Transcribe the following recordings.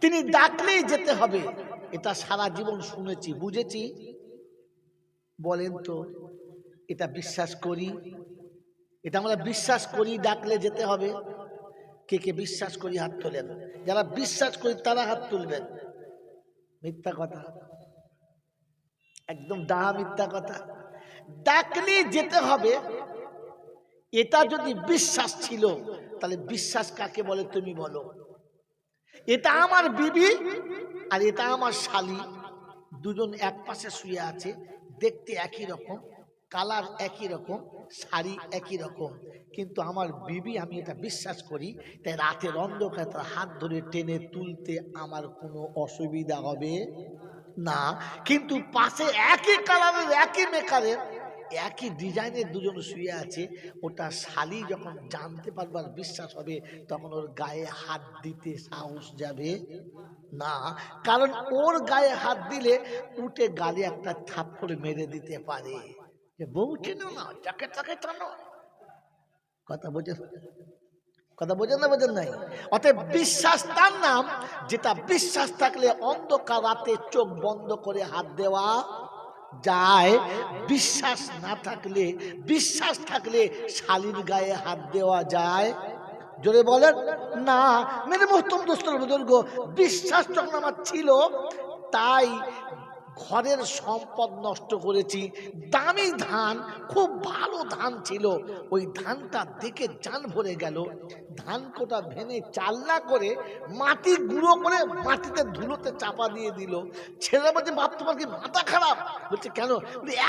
তিনি ডাকলেই যেতে হবে। এটা সারা জীবন শুনেছি, বুঝেছি। বলেন তো, এটা বিশ্বাস করি? এটা আমরা বিশ্বাস করি, ডাকলে যেতে হবে। কে কে বিশ্বাস করি, হাত তোলেন। যারা বিশ্বাস করি, তারা হাত তুলবেন। মিথ্যা কথা। একদম ডাহা মিথ্যা কথা। ডাকলে যেতে হবে। এটা যদি বিশ্বাস ছিল, তাহলে বিশ্বাস কাকে বলে তুমি বলো? এটা আমার বিবি আর এটা আমার শালি। দুজন এক পাশে শুয়ে আছে, দেখতে একই রকম, কালার একই রকম, শাড়ি একই রকম। কিন্তু আমার বিবি, আমি এটা বিশ্বাস করি, তাই রাতের অন্ধকার তার হাত ধরে টেনে তুলতে আমার কোনো অসুবিধা হবে না। কিন্তু পাশে একই কালারের, একই মেকারের একই ডিজাইনের দুজন শুয়ে আছে ওটা শালি যখন জানতে পারবে আর বিশ্বাস হবে, তখন ওর গায়ে হাত দিতে সাহস যাবে না। কারণ ওর গায়ে হাত দিলে উঠে গালে একটা থাপ্পড় মেরে দিতে পারে। বউ চেনো না, যাকে তাকে টানো কথা বোঝেন? কথা বোঝেন না বোঝেন নাই? অতএব বিশ্বাস তার নাম, যেটা বিশ্বাস থাকলে অন্ধকার রাতে চোখ বন্ধ করে হাত দেওয়া যায়, বিশ্বাস না থাকলে, বিশ্বাস থাকলে শালির গায়ে হাত দেওয়া যায়। জোরে বলেন, না, মেরে মোহতম দোস্তর বুজুর্গ, বিশ্বাস যখন আমার ছিল, তাই ঘরের সম্পদ নষ্ট করেছি, দামি ধান, খুব ভালো ধান ছিল। ওই ধানটা দেখে জান ভরে গেল। ধান কোটা ভেঙে চাল না করে মাটি গুঁড়ো করে মাটিতে ধুলোতে চাপা দিয়ে দিল। ছেলে বলছে, বাপ, তোমার কি মাথা খারাপ? বলছে, কেন?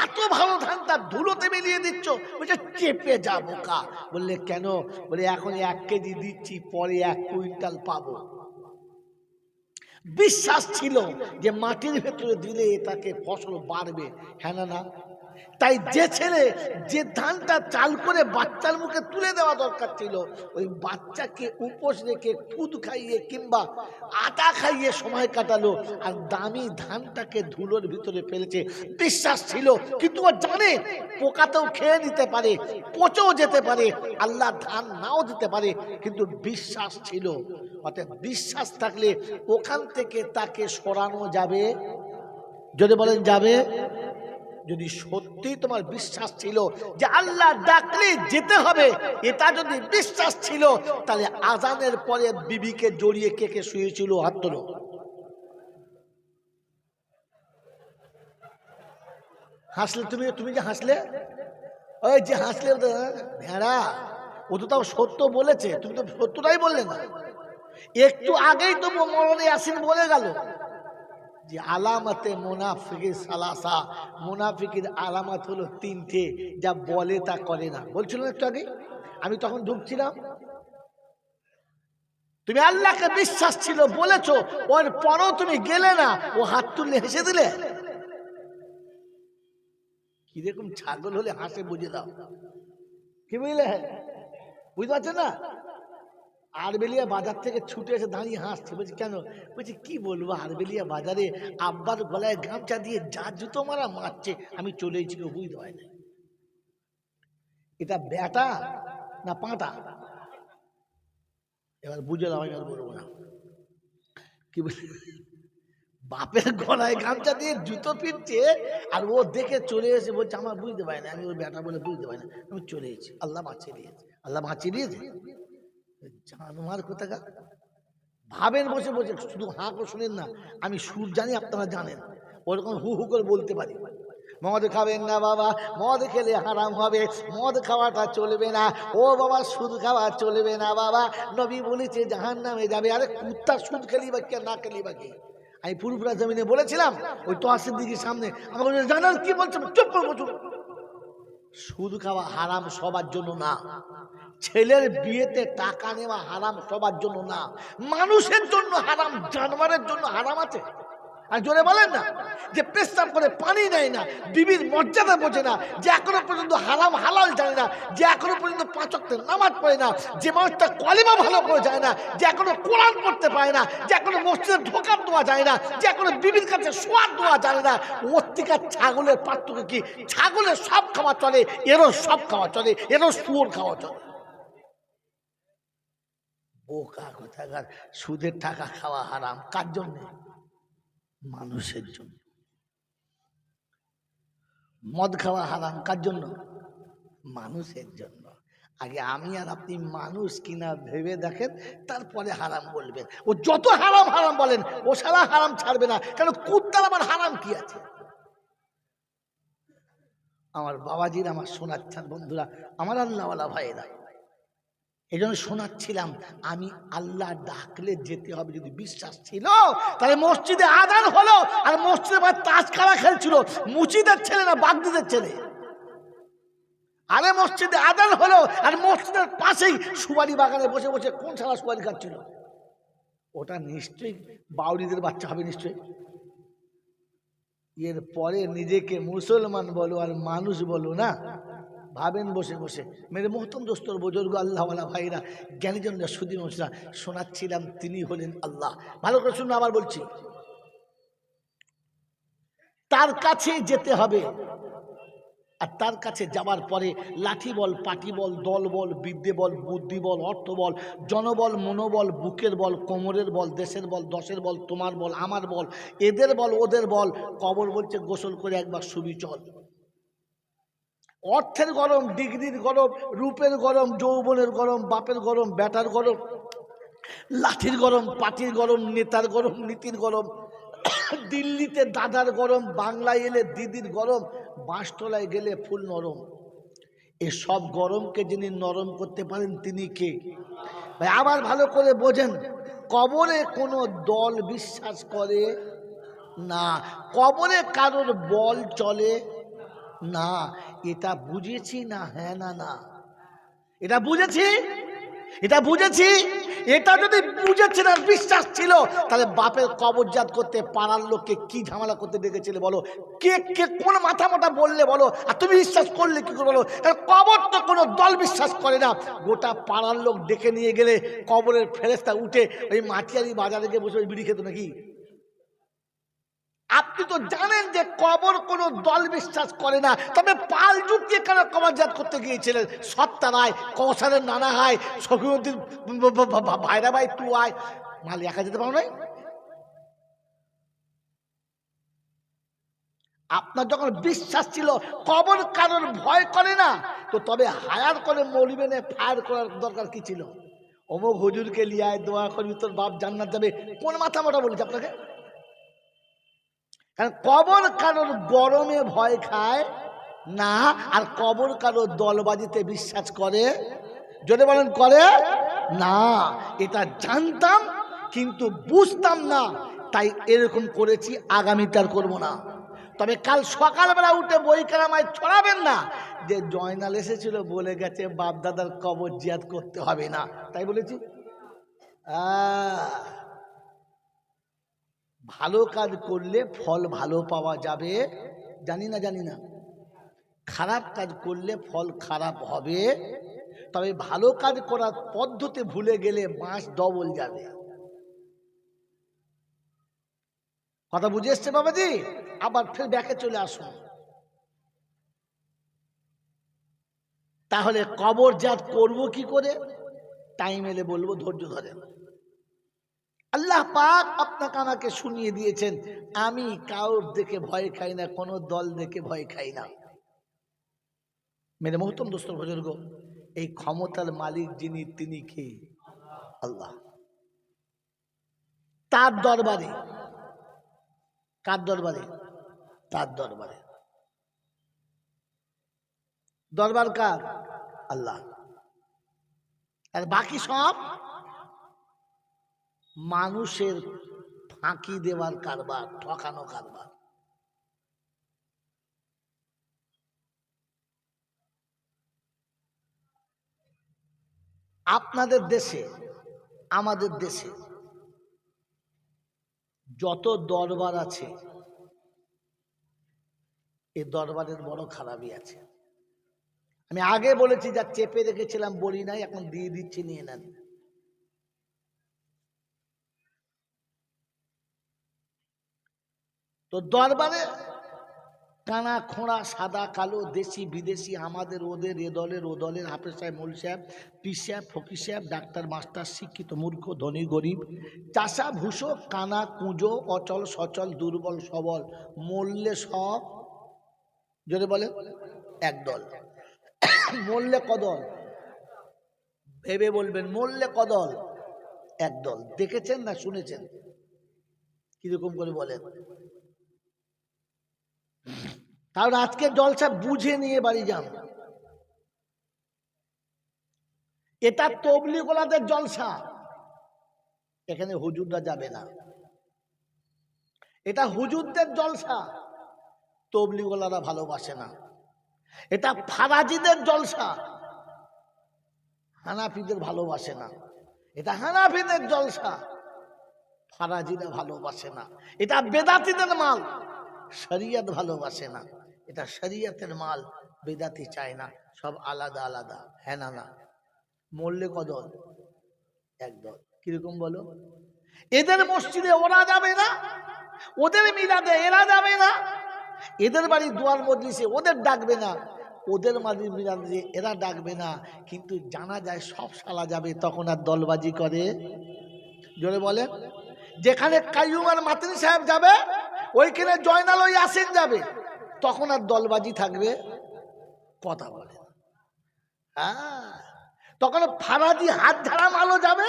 এত ভালো ধানটা ধুলোতে মিলিয়ে দিচ্ছ? বলছে, চেপে যাব কা। বললে, কেন? বলে, এখন এক কেজি দিচ্ছি, পরে এক কুইন্টাল পাবো। বিশ্বাস ছিল যে মাটির ভেতরে দিলে তাকে ফসল বাড়বে। হ্যাঁ না না? তাই যে ছেলে যে ধানটা চাল করে বাচ্চার মুখে তুলে দেওয়া দরকার ছিল, ওই বাচ্চাকে উপোস রেখে খুদ খাইয়ে কিংবা আটা খাইয়ে সময় কাটালো আর দামি ধানটাকে ধুলোর ভিতরে ফেলেছে। বিশ্বাস ছিল, কিন্তু ও জানে পোকাতেও খেয়ে নিতে পারে, পচেও যেতে পারে, আল্লাহ ধান নাও দিতে পারে, কিন্তু বিশ্বাস ছিল। অর্থাৎ বিশ্বাস থাকলে ওখান থেকে তাকে সরানো যাবে। যদি বলেন যাবে যদি সত্যি তোমার বিশ্বাস ছিল যে আল্লাহ ডাকলে যেতে হবে, এটা যদি বিশ্বাস ছিল, তাহলে আজানের পরে বিবিকে জড়িয়ে কে কে শুয়েছিল হাত তোলো। হাসলে তুমি তুমি যে হাসলে? ওই যে হাসলে ভেড়া, ও তো তাও সত্য বলেছে, তুমি তো সত্যটাই বললে না। একটু আগেই তো মরণে আসিন বলে গেল। যে আলামতে মুনাফিকের সালাসা, মুনাফিকের আলামত হলো তিনটে, যা বলে তা করে না। বলছিল একটু আগে? আমি তখন ঢুকছিলাম। তুমি আল্লাহকে বিশ্বাস ছিল, বলেছ, ওর পরও তুমি গেলে না, ও হাত তুললে, হেসে দিলে? কীরকম ছাগল হলে হাসে, বুঝে দাও। কি বুঝলে? বুঝতে পারছ না? আরবেলিয়া বাজার থেকে ছুটে এসে দাঁড়িয়ে হাসছে। বলছি, কেন? বলছি, কি বলব আরবেলিয়া বাজারে আব্বার গলায় গামছা দিয়ে যা জুতো মারা মারছে। আমি চলে এসেছি কেউ বুঝতে হয় না এটা বেটা না পাঁটা? এবার বুঝে আমি আর বলব না। কি বলি? বাপের গলায় গামছা দিয়ে জুতো ফিরছে আর ও দেখে চলে এসে বলছে, আমার বুঝতে পারি না। আমি ওই বেটা বলে বুঝতে পারি না। আমি চলে এসেছি। আল্লাহ বাঁচিয়ে দিয়েছে। আল্লাহ বাঁচিয়ে দিয়েছে। জানোয়ার ভাবেন বসে বসে, শুধু হাঁ করে শুনেন না, আমি সুর জানি, আপনারা জানেন। ওরকম হু হু করে বলতে পারি। মদ খাবেন না বাবা, মদ খেলে হারাম হবে, মদ খাওয়াটা চলবে না। ও বাবা, সুদ খাওয়া চলবে না বাবা। নবী বলেছে জাহান নামে যাবে। আরে কুত্তা সুদ খেলি বা কে, না খেলি বা কে? আমি পুরুপুরা জমিনে বলেছিলাম, ওই তোয়াশের দিকে সামনে। আমাকে জানার কি বলছে? চুপ করব চুপ সুদ খাওয়া হারাম সবার জন্য না। ছেলের বিয়েতে টাকা নেওয়া হারাম সবার জন্য না। মানুষের জন্য হারাম, জানোয়ারের জন্য হারাম আছে। আর জোরে বলেন না যে পেশাব করে পানি নেয় না, বিবির মর্যাদা বোঝে না, যে এখনও পর্যন্ত হারাম হালাল জানে না, যে এখনও পর্যন্ত পাঁচকের নামাজ পড়ে না, যে মানুষটা কলিমা ভালো করে যায় না, যে এখনও কোরআন পড়তে পারে না, যে এখনও মসজিদে ঢোকার দেওয়া যায় না, যে এখনও বিবির কাছে শোয়ার দেওয়া যায় না অত্তিকার ছাগলের পার্থক্য কি? ছাগলের সব খাওয়া চলে, এরও সব খাওয়া চলে, এরও শুয়োর খাওয়া চলে। বোকা, কোথাকার? সুদের টাকা খাওয়া হারাম, কার জন্য? মানুষের জন্য। মদ খাওয়া হারাম, কার জন্য? মানুষের জন্য। আগে আমি আর আপনি মানুষ কিনা ভেবে দেখেন, তারপরে হারাম বলবেন। ও যত হারাম হারাম বলেন, ও সারা হারাম ছাড়বে না, কেন কুত্তার আবার হারাম কি আছে? আমার বাবাজির, আমার শোনাচ্ছেন বন্ধুরা, আমার আল্লাহওয়ালা ভাইয়েরা এই জন্য শোনাচ্ছিলাম, আমি আল্লাহ ডাকলে যেতে হবে যদি বিশ্বাস ছিল, তাহলে মসজিদে আদান হলো, আর মসজিদে আবার তাস খেলা খেলছিল মুচিদের ছেলে না বাগদিদের ছেলে? আরে মসজিদে আদান হলো, আর মসজিদের পাশেই সুবারি বাগানে বসে বসে কোন সারা সুবারি খাচ্ছিল? ওটা নিশ্চয়ই বাউরিদের বাচ্চা হবে নিশ্চয়ই। এর পরে নিজেকে মুসলমান বলো আর মানুষ বলো না ভাবেন বসে বসে। মেরে মোহতম দোস্তর বুজুর্গ আল্লাহওয়ালা ভাইরা, জ্ঞানীজনরা সুদী মানুষরা শোনাচ্ছিলাম তিনি হলেন আল্লাহ। ভালো করে শুনুন আবার বলছি। তার কাছে যেতে হবে। আর তার কাছে যাবার পরে লাঠি বল, পাটি বল, দল বল, বিদ্যে বল, বুদ্ধি বল, অর্থ বল, জনবল, মনোবল, বুকের বল, কোমরের বল, দেশের বল, দশের বল, তোমার বল, আমার বল, এদের বল, ওদের বল, কবর বলছে গোসল করে একবার সুবি চল। অর্থের গরম, ডিগ্রির গরম, রূপের গরম, যৌবনের গরম, বাপের গরম ব্যাটার গরম, লাঠির গরম, পাটির গরম, নেতার গরম, নীতির গরম, দিল্লিতে দাদার গরম, বাংলায় এলে দিদির গরম বাঁশতলায় গেলে ফুল নরম। এসব গরমকে যিনি নরম করতে পারেন, তিনি কে? আবার ভালো করে বোঝেন, কবরে কোনো দল বিশ্বাস করে না, কবরে কারোর বল চলে না, এটা বুঝেছি না হ্যাঁ না না। এটা বুঝেছি? এটা বুঝেছি? এটা যদি বুঝেছিল আর বিশ্বাস ছিল, তাহলে বাপের কবরজাত করতে পাড়ার লোককে কি ঝামেলা করতে ডেকেছিলে বলো? কে কে কোন মাথা মাথা বললে বলো? আর তুমি বিশ্বাস করলে কি করে বলো? কারণ কবর তো কোনো দল বিশ্বাস করে না। গোটা পাড়ার লোক ডেকে নিয়ে গেলে কবরের ফেরেস্তা উঠে ওই মাটিয়ারি বাজারে গিয়ে বসে ওই বিড়ি খেত নাকি? আপনি তো জানেন যে কবর কোনো দল বিশ্বাস করে না। তবে পাল জুটিয়ে কেন কবরজাত করতে গিয়েছিলেন? সত্তা রায় কৌশলের নানা হায় শফিউদ্দিন ভাইরা ভাই তু আয়। মাল একা যেতে পারো নাই? আপনার যখন বিশ্বাস ছিল, কবর কারোর ভয় করে না, তো তবে হায়ার করে মরিবেনে ফায়ার করার দরকার কি ছিল? অমুক হুজুরকে লিয়ায় দোয়া করবি তোর বাপ জান্নাত যাবে। কোন মাথা মোটা বলেছে আপনাকে? কারণ কবর কারোর গরমে ভয় খায় না, আর কবর কারোর দলবাজিতে বিশ্বাস করে। যদি বলেন, করে? না, এটা জানতাম কিন্তু বুঝতাম না, তাই এরকম করেছি, আগামীতে আর করব না। তবে কাল সকালবেলা উঠে বই কারামায় ছড়াবেন না, যে জয়নাল এসেছিল, বলে গেছে, বাপদাদার কবর জিয়াদ করতে হবে না। তাই বলেছি? আহ ভালো কাজ করলে ফল ভালো পাওয়া যাবে। জানি না জানি না। খারাপ কাজ করলে ফল খারাপ হবে। তবে ভালো কাজ করার পদ্ধতি ভুলে গেলে মাস ডবল যাবে। কথা বুঝে এসছে বাবাজি? আবার ফের ব্যাকে চলে আসুন। তাহলে কবর জাত করব কি করে? টাইম এলে বলব, ধৈর্য ধরেন। আল্লাহ পাক আপনাকে আমাকে শুনিয়ে দিয়েছেন, আমি কাউর দেখে ভয় খাই না, কোনো দল দেখে ভয় খাই না। মেরে মহতম দোস্ত বুজুর্গ, এই ক্ষমতার মালিক যিনি, তিনি কে? আল্লাহ। তার দরবারে, কার দরবারে? তার দরবারে। দরবার কার? আল্লাহ। আর বাকি সব? মানুষের ফাঁকি দেওয়ার কারবার, ঠকানো কারবার। আপনাদের দেশে, আমাদের দেশে যত দরবার আছে, এ দরবারের বড় খারাপই আছে। আমি আগে বলেছি, যা চেপে রেখেছিলাম, বলি নাই, এখন দিয়ে দিচ্ছি, নিয়ে নেন। তো দরবারে কানা, খোঁড়া, সাদা, কালো, দেশি, বিদেশি, আমাদের, ওদের, এ দলের, ও দলের, হাফেজ সাহেব, মৌল সাহেব পি সাহেব, ফকির সাহেব, ডাক্তার, মাস্টার, শিক্ষিত, মূর্খ, ধনী, গরিব, চাষা, ভুষো, কানা, কুঁজো, অচল, সচল, দুর্বল, সবল মূল্যে সব, জোরে বলে একদল মূল্যে কদল, ভেবে বলবেন মূল্যে কদল একদল দেখেছেন না শুনেছেন? কীরকম করে বলেন? কারণ আজকে জলসা বুঝে নিয়ে বাড়ি যান এটা তবলিগোলাদের জলসা। এখানে হুজুররা যাবে না। এটা হুজুরদের জলসা। তবলিগোলারা ভালোবাসে না। এটা ফারাজিদের জলসা। হানাফিদের ভালোবাসে না। এটা হানাফিদের জলসা। ফারাজিরা ভালোবাসে না। এটা বেদাতিদের মাল। শরিয়ত ভালোবাসে না। এটা শরিয়তের মাল, বেদাতি চায় না। সব আলাদা আলাদা। হ্যাঁ না না। মরলে কদল একদল কীরকম বলো? এদের মসজিদে ওরা যাবে না। ওদের মিলাদে এরা যাবে না। এদের বাড়ি দুয়ার মজলিসে ওদের ডাকবে না। ওদের বাড়ির মিলাদে এরা ডাকবে না। কিন্তু জানা যায় সব সালা যাবে, তখন আর দলবাজি করে। জোরে বলে যেখানে কাইয়ুম আর মাতিন সাহেব যাবে ওইখানে জয়নাল ওই আসেন যাবে। তখন আর দলবাজি থাকবে, কথা বলে হ্যাঁ। তখন ফারাদি হাত ঝাড়া মালও যাবে,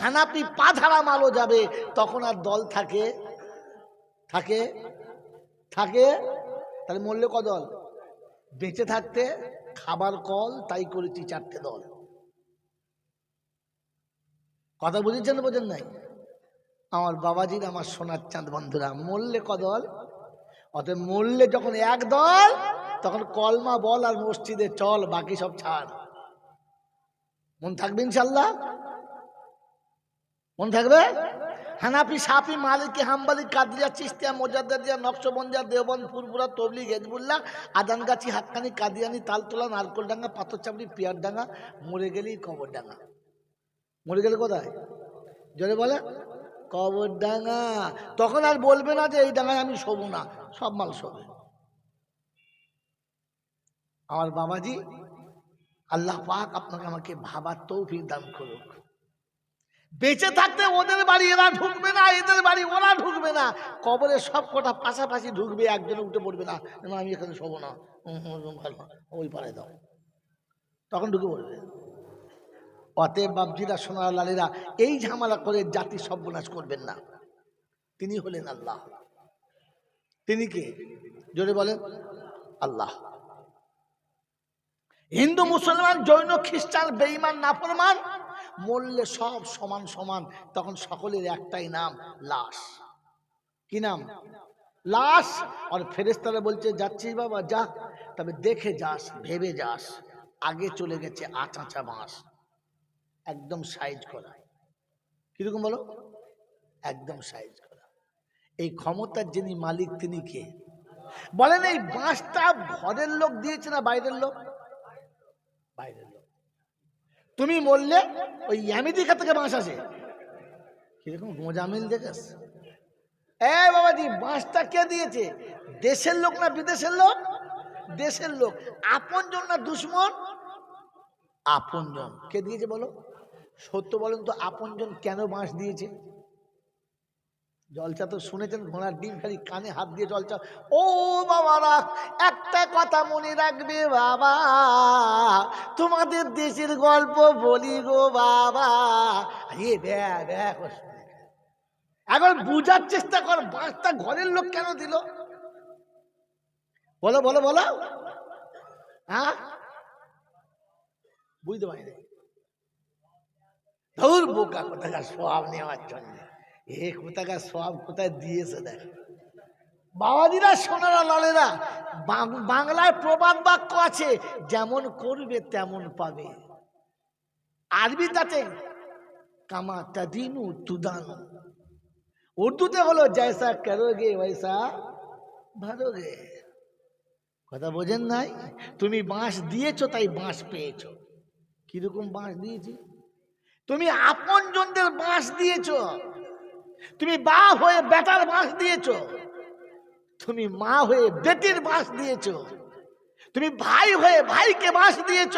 হানাপি পা ঝাড়া মালও যাবে। তখন আর দল থাকে থাকে থাকে। তাহলে মরলে কদল বেঁচে থাকতে খাবার কল, তাই করেছি চারটে দল। কথা বুঝেছেন বোঝেন নাই? আমার বাবাজির, আমার সোনার চাঁদ, বন্ধুরা। মরলে কদল। অতএব মরলে যখন এক দল, তখন কলমা, বল আর মসজিদে চল, বাকি সব ছাড়। মন থাকবে ইনশাল্লাহ মন থাকবে? হানাফি, সাফি, মালিকি, হাম্বালি, কাদরিয়া, চিস্তিয়া মোজাদ্দিয়া নকশবন্দিয়া, দেওবন্দ ফুরপুরা তবলি গেজবুল্লাহ আদানগাছি হাক্কানি কাদিয়ানি, তালতলা, নারকলডাঙ্গা, পাথরচাপড়ি, পিয়ারডাঙ্গা, মরে গেলেই কবরডাঙ্গা। মরে গেলে কোথায়? জোরে বলে কবরডাঙ্গা তখন আর বলবে না যে এই ডাঙ্গায় আমি শোবো না, সব মাল শোবে। আমার বাবাজি, আল্লাহ পাক আপনাকে আমাকে ভাবার তৌফিক দান করুক। বেঁচে থাকতে ওদের বাড়ি এরা ঢুকবে না, এদের বাড়ি ওরা ঢুকবে না। কবরে সব কটা পাশাপাশি ঢুকবে, একজন উঠে পড়বে না আমি এখানে শোবো না। ওই পাড়ায় দাও। তখন ঢুকে পড়বে। অতএব বাবজিরা সোনার, লালেরা, এই ঝামেলা করে জাতি সর্বনাশ করবেন না। তিনি হলেন আল্লাহ। তিনি কে? জোরে বলেন, আল্লাহ। হিন্দু, মুসলমান, জৈন, খ্রিস্টান, বেঈমান, নাফরমান, মরলে সব সমান সমান, তখন সকলের একটাই নাম, লাশ। কি নাম? লাশ। আর ফেরেস্তারা বলছে, যাচ্ছিস বাবা, যা, তবে দেখে যাস, ভেবে যাস, আগে চলে গেছে আচাঁচা বাঁশ। একদম সাইজ করা। কীরকম বলো? একদম সাইজ করা। এই ক্ষমতার যিনি মালিক, তিনি কে? বলেন এই বাঁশটা ঘরের লোক দিয়েছে না বাইরের লোক? বাইরের লোক। তুমি বললে ওই আমেরিকা থেকে বাঁশ আসে। কীরকম মোজামিল দেখেস। এ বাবাজি, বাঁশটা কে দিয়েছে? দেশের লোক না বিদেশের লোক? দেশের লোক। আপনজন না দুশ্মন? আপনজন। কে দিয়েছে বলো? সত্য বলেন তো আপনজন কেন বাঁশ দিয়েছে? জলচা তো শুনেছেন, ঘোড়ার ডিম খালি কানে হাত দিয়ে জলচা। ও বাবারা একটা কথা মনে রাখবে বাবা। তোমাদের দেশের গল্প বলি গো বাবা। এ ব্যা ব্যা এখন বুঝার চেষ্টা কর, বাঁশটা ঘরের লোক কেন দিল? বলো বলো বলো। হ্যাঁ বুঝতে পারি ধুর বোকা, কোথাকার সব নেওয়ার জন্য? এ কোথাকার সব কোথায় দিয়েছে দেখ। বাবাজিরা, সোনারা, লালেরা বাংলায় প্রবাদ বাক্য আছে, যেমন করবে তেমন পাবে। আরবি তাতে, কামা তাদিনু তুদানু। উর্দুতে হলো, জয়সা করোগে ওইসা ভালোগে কথা বোঝেন নাই? তুমি বাঁশ দিয়েছ, তাই বাঁশ পেয়েছ। কীরকম বাঁশ দিয়েছি? তুমি আপন জনদের বাঁশ দিয়েছ। তুমি বা হয়ে বেটার বাঁশ দিয়েছ। তুমি মা হয়ে বেটির বাঁশ দিয়েছ। তুমি ভাই হয়ে ভাইকে বাঁশ দিয়েছ।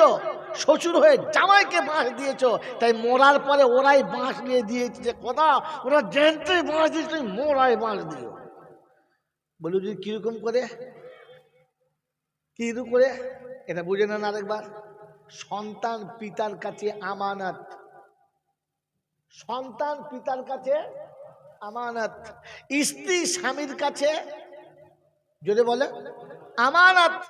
শ্বশুর হয়ে জামাইকে বাঁশ দিয়েছ। তাই মরার পরে ওরাই বাঁশ নিয়ে দিয়েছে যে কথা ওরা জেন্টে বাঁশ দিয়েছে, তুমি মোরাই বাঁশ দিও। বলু যদি কীরকম করে? কীরকম করে? এটা বুঝে নেন আরেকবার। সন্তান পিতার কাছে আমানত। সন্তান পিতার কাছে আমানত স্ত্রী স্বামীর কাছে যদি বলে আমানত